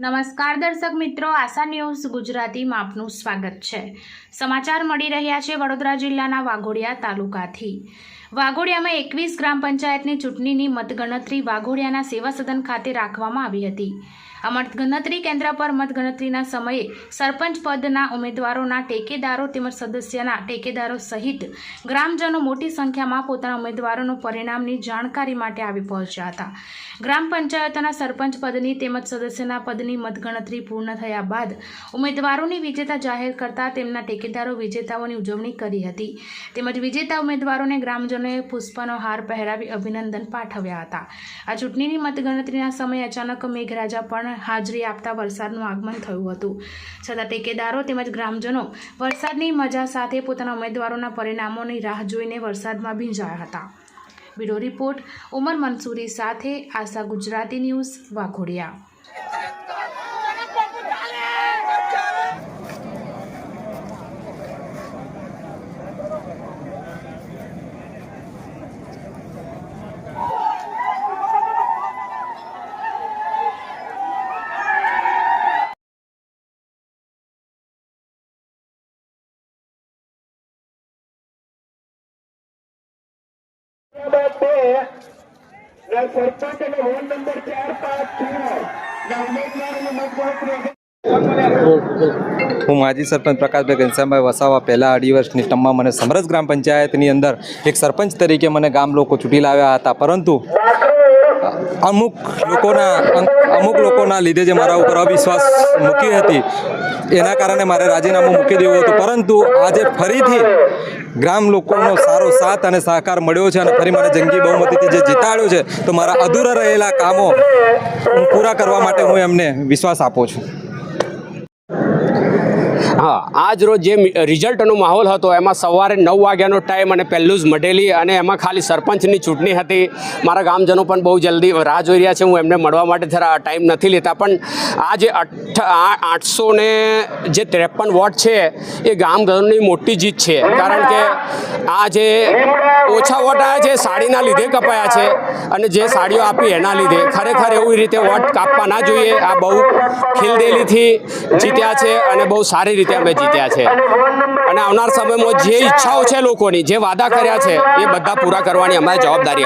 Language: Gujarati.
નમસ્કાર દર્શક મિત્રો, આશા ન્યૂઝ ગુજરાતીમાં આપનું સ્વાગત છે. સમાચાર મળી રહ્યા છે વડોદરા જિલ્લાના વાઘોડિયા તાલુકાથી. વાઘોડિયામાં એકવીસ ગ્રામ પંચાયતની ચૂંટણીની મતગણતરી વાઘોડિયાના સેવા સદન ખાતે રાખવામાં આવી હતી. આ મતગણતરી કેન્દ્ર પર મતગણતરીના સમયે સરપંચ પદના ઉમેદવારોના ટેકેદારો તેમજ સદસ્યના ટેકેદારો સહિત ગ્રામજનો મોટી સંખ્યામાં પોતાના ઉમેદવારોનું પરિણામની જાણકારી માટે આવી પહોંચ્યા હતા. ગ્રામ પંચાયતોના સરપંચ પદની તેમજ સદસ્યના પદની મતગણતરી પૂર્ણ થયા બાદ ઉમેદવારોની વિજેતા જાહેર કરતા તેમના ટેકેદારો વિજેતાઓની ઉજવણી કરી હતી. તેમજ વિજેતા ઉમેદવારોને ગ્રામજનોએ પુષ્પનો હાર પહેરાવી અભિનંદન પાઠવ્યા હતા. આ ચૂંટણીની મતગણતરીના સમયે અચાનક મેઘરાજા પણ હાજરી આપતા વરસાદનું આગમન થયું હતું. છતાં ટેકેદારો તેમજ ગ્રામજનો વરસાદની મજા સાથે પોતાના ઉમેદવારોના પરિણામોની રાહ જોઈને વરસાદમાં ભીંજાયા હતા. બ્યુરો રિપોર્ટ, ઉમર મંસૂરી સાથે આશા ગુજરાતી ન્યૂઝ વાઘોડિયા. હું માજી સરપંચ પ્રકાશભાઈ ઘનશ્યામભાઈ વસાવા પહેલાં અઢી વર્ષની ટમમાં મને સમરસ ગ્રામ પંચાયતની અંદર એક સરપંચ તરીકે મને ગામ લોકો ચૂંટી લાવ્યા હતા, પરંતુ અમુક લોકોના અમુક લોકોના લીધે જે મારા ઉપર અવિશ્વાસ મૂકી હતી, એના કારણે મારે રાજીનામું મૂકી દેવું હતું. પરંતુ આજે ફરીથી ગ્રામ લોકોનો સારો સાથ અને સહકાર મળ્યો છે અને ફરી મને જંગી બહુમતીથી જે જીતાડ્યો છે, તો મારા અધૂરા રહેલા કામો પૂરા કરવા માટે હું એમને વિશ્વાસ આપું છું. હા, આજ રોજ જે રિઝલ્ટનો માહોલ હતો, એમાં સવારે નવ વાગ્યાનો ટાઈમ અને પહેલું જ મઢેલી અને એમાં ખાલી સરપંચની ચૂંટણી હતી. મારા ગામજનો પણ બહુ જલ્દી રાહ જોઈ રહ્યા છે, હું એમને મળવા માટે જરા ટાઈમ નથી લેતા, પણ આ જે અઠ આઠસો ને જે ત્રેપન વોટ છે, એ ગામજનોની મોટી જીત છે. કારણ કે આ જે ઓછા વોટ આવ્યા છે, સાડીના લીધે કપાયા છે અને જે સાડીઓ આપી એના લીધે. ખરેખર એવી રીતે વોટ કાપવા ના જોઈએ. આ બહુ ખીલદેલીથી જીત્યા છે અને બહુ સારી રીતે અમે જીત્યા છે. અને આવનાર સમયમાં જે ઈચ્છાઓ છે લોકોની જે વાદા કર્યા છે એ બધા પૂરા કરવાની અમારી જવાબદારી